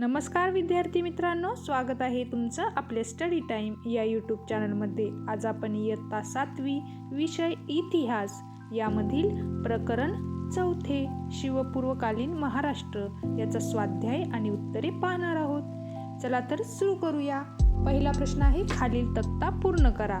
नमस्कार विद्यार्थी मित्रांनो स्वागत आहे तुमचं आपले स्टडी टाईम या यूट्यूब चॅनलमध्ये आज आपण इयत्ता सातवी विषय इतिहास यामधील प्रकरण चौथे शिवपूर्वकालीन महाराष्ट्र याचा स्वाध्याय आणि उत्तरे पाहणार आहोत. चला तर सुरू करूया. पहिला प्रश्न आहे खालील तक्ता पूर्ण करा.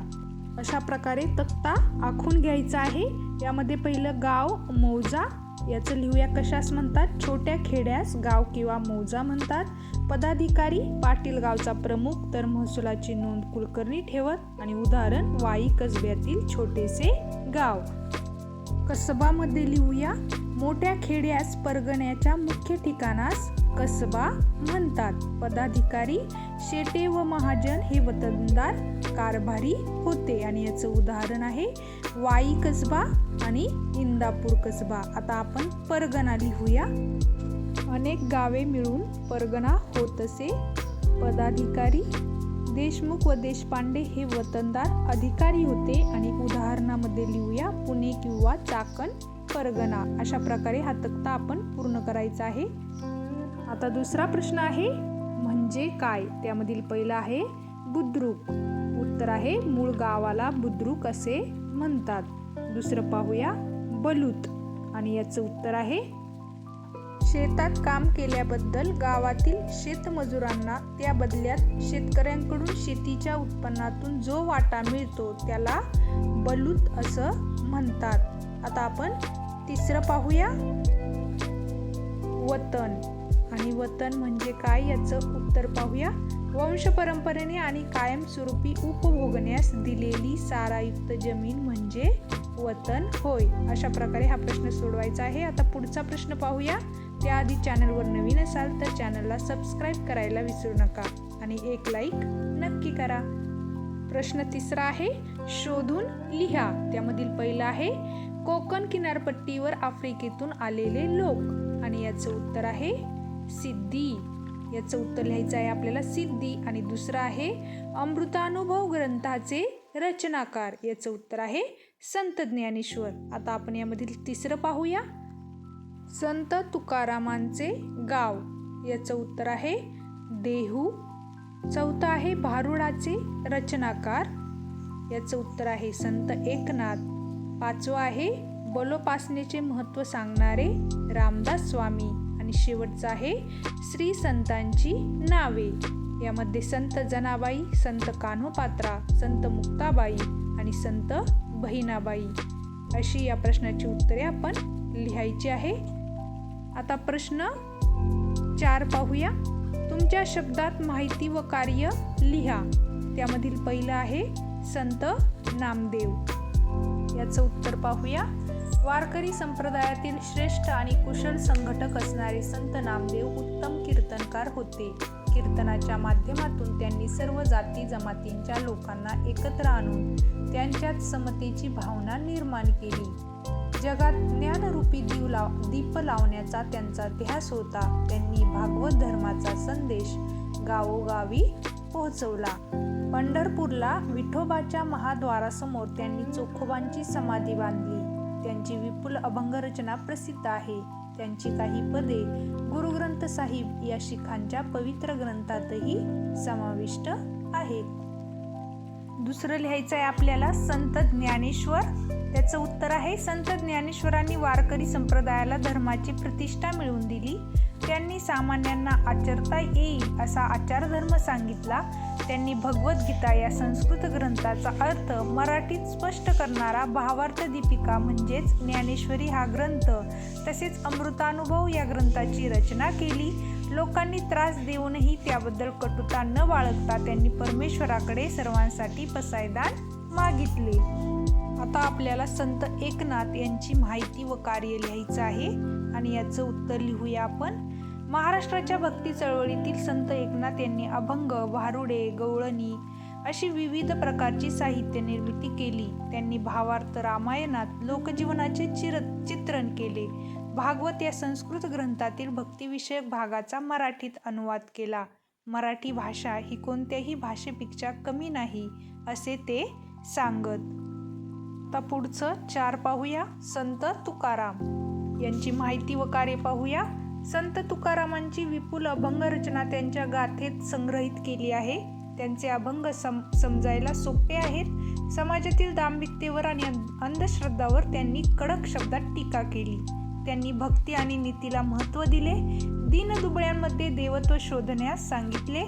अशा प्रकारे तक्ता आखून घ्यायचा आहे. यामध्ये पहिलं गाव मौजा याचं लिहूया कशास म्हणतात? छोट्या खेड्यास गाव किंवा मौजा म्हणतात. पदाधिकारी पाटील गावचा प्रमुख तर महसुलाची नोंद कुलकर्णी ठेवत. आणि उदाहरण वाई कसब्यातील छोटेसे गाव. कसबामध्ये लिहूया मोठ्या खेड्यास परगण्याच्या मुख्य ठिकाणास कसबा म्हणतात. पदाधिकारी शेटे व महाजन हे वतनदार कारभारी होते. आणि याचं उदाहरण आहे वाई कसबा आणि इंदापूर कसबा. आता आपण परगणा लिहूया. अनेक गावे मिळून परगणा होत असे. पदाधिकारी देशमुख व देशपांडे हे वतनदार अधिकारी होते आणि उदाहरणामध्ये लिहूया. पुणे किंवा चाकण परगणा. अशा प्रकारे हा तक्ता आपण पूर्ण करायचा आहे. आता दुसरा प्रश्न आहे म्हणजे काय? त्यामधील पहिला आहे बुद्रुक. उत्तर आहे मूळ गावाला बुद्रुक असे. म्हणतात. दुसरं पाहूया. बलूत. आणि याचं उत्तर आहे शेतात काम केल्याबद्दल गावातील शेतमजुरांना त्या बदल्यात शेतकऱ्यांकडून शेतीच्या उत्पन्नातून जो वाटा मिळतो त्याला बलूत असं म्हणतात. आता आपण तिसरं पाहूया. वतन. आणि वतन म्हणजे काय याचं उत्तर पाहूया. वंश परंपरेने आणि कायमस्वरूपी उपभोगण्यास दिलेली सारायुक्त जमीन म्हणजे वतन होय अशा प्रकारे हा प्रश्न सोडवायचा आहे. आता पुढचा प्रश्न पाहूया. त्याआधी चॅनलवर नवीन असाल तर चॅनलला सबस्क्राईब करायला विसरू नका आणि एक लाईक नक्की करा. प्रश्न तिसरा आहे शोधून लिहा. त्यामधील पहिला आहे कोकण किनारपट्टीवर आफ्रिकेतून आलेले लोक. आणि याचं उत्तर आहे सिद्धी. याचं उत्तर लिहायचं आहे आपल्याला सिद्धी आणि दुसरं आहे अमृतानुभव ग्रंथाचे रचनाकार. याचं उत्तर आहे संत ज्ञानेश्वर. आता आपण यामधील तिसरं पाहूया. संत तुकारामांचे गाव. याचं उत्तर आहे देहू. चौथं आहे भारुडाचे रचनाकार. याचं उत्तर आहे संत एकनाथ. पाचवं आहे बलोपासनेचे महत्त्व सांगणारे रामदास स्वामी. आणि शेवटचं आहे श्री संतांची नावे. यामध्ये संत जनाबाई संत कान्होपात्रा संत मुक्ताबाई आणि संत बहिणाबाई. अशी या प्रश्नाची उत्तरे आपण लिहायची आहे. आता प्रश्न चार पाहूया. तुमच्या शब्दात माहिती व कार्य लिहा. त्यामधील पहिलं आहे संत नामदेव. याचं उत्तर पाहूया. वारकरी संप्रदायातील श्रेष्ठ आणि कुशल संघटक असणारे संत नामदेव उत्तम कीर्तनकार होते. कीर्तनाच्या माध्यमातून त्यांनी सर्व जाती जमातींच्या लोकांना एकत्र आणून त्यांच्यात समतेची भावना निर्माण केली. जगात ज्ञानरूपी दीव लाव दीप लावण्याचा त्यांचा ध्यास होता. त्यांनी भागवत धर्माचा संदेश गावोगावी पोहोचवला. पंढरपूरला विठोबाच्या महाद्वारासमोर त्यांनी चोखोबांची समाधी बांधली. त्यांची विपुल अभंग रचना प्रसिद्ध आहे. त्यांची काही पदे गुरुग्रंथ साहिब या शिखांच्या पवित्र ग्रंथातही समाविष्ट आहेत. दुसरं लिहायचं आहे आपल्याला संत ज्ञानेश्वर. त्याचं उत्तर आहे संत ज्ञानेश्वरांनी वारकरी संप्रदायाला धर्माची प्रतिष्ठा मिळवून दिली. त्यांनी सामान्यांना आचरता येईल असा आचारधर्म सांगितला. त्यांनी भगवद्गीता या संस्कृत ग्रंथाचा अर्थ मराठीत स्पष्ट करणारा भावार्थ दीपिका म्हणजेच ज्ञानेश्वरी हा ग्रंथ. तसेच अमृतानुभव या ग्रंथाची रचना केली. लोकांनी त्रास देऊनही त्याबद्दल कटुता न बाळगता त्यांनी परमेश्वराकडे सर्वांसाठी पसायदान मागितले. आता आपल्याला संत एकनाथ यांची माहिती व कार्य लिहायचं आहे आणि याचं उत्तर लिहूया आपण. महाराष्ट्राच्या भक्ती चळवळीतील संत एकनाथ यांनी अभंग भारुडे गवळणी अशी विविध प्रकारची साहित्य निर्मिती केली. त्यांनी भावार्थ रामायणात लोकजीवनाचे चिर चित्रण केले. भागवत या संस्कृत ग्रंथातील भक्तिविषयक भागाचा मराठीत अनुवाद केला. मराठी भाषा ही कोणत्याही भाषेपेक्षा कमी नाही असे ते सांगत. आता पुढचं चार पाहूया. संत तुकाराम. यांची माहिती व कार्य पाहूया. संत तुकारामांची विपुल अभंगरचना त्यांच्या गाथेत संग्रहित केली आहे. त्यांचे अभंग सम समजायला सोपे आहेत. समाजातील दांभिकतेवर आणि अंधश्रद्धावर त्यांनी कडक शब्दात टीका केली. त्यांनी भक्ती आणि नीतीला महत्त्व दिले. दीनदुबळ्यांमध्ये देवत्व शोधण्यास सांगितले.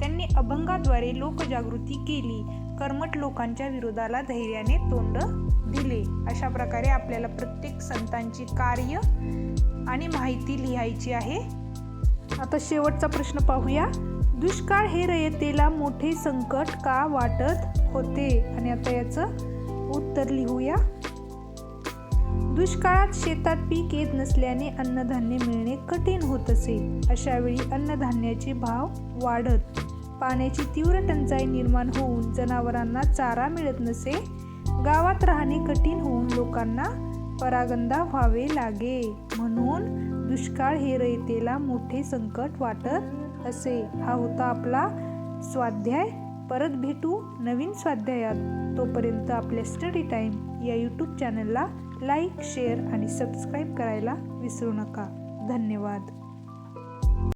त्यांनी अभंगाद्वारे लोकजागृती केली. कर्मट लोकांच्या विरोधाला धैर्याने तोंड दिले. अशा प्रकारे आपल्याला प्रत्येक संतांची कार्य आणि माहिती लिहायची आहे. आता शेवटचा प्रश्न पाहूया. दुष्काळ हे रयतेला मोठे संकट का वाटत होते? आणि आता याचं उत्तर लिहूया. दुष्काळात शेतात पीक येत नसल्याने अन्नधान्य मिळणे कठीण होत असे. अशा वेळी अन्नधान्याचे भाव वाढत. पाण्याची तीव्र टंचाई निर्माण होऊन जनावरांना चारा मिळत नसे. गावात राहणे कठीण होऊन लोकांना परागंदा व्हावे लागे. म्हणून दुष्काळ हे रयतेला मोठे संकट वाटत असे हा होता आपला स्वाध्याय. परत भेटू नवीन स्वाध्यायात. तोपर्यंत आपल्या स्टडी टाईम या यूट्यूब चॅनलला लाईक शेअर आणि सबस्क्राईब करायला विसरू नका. धन्यवाद.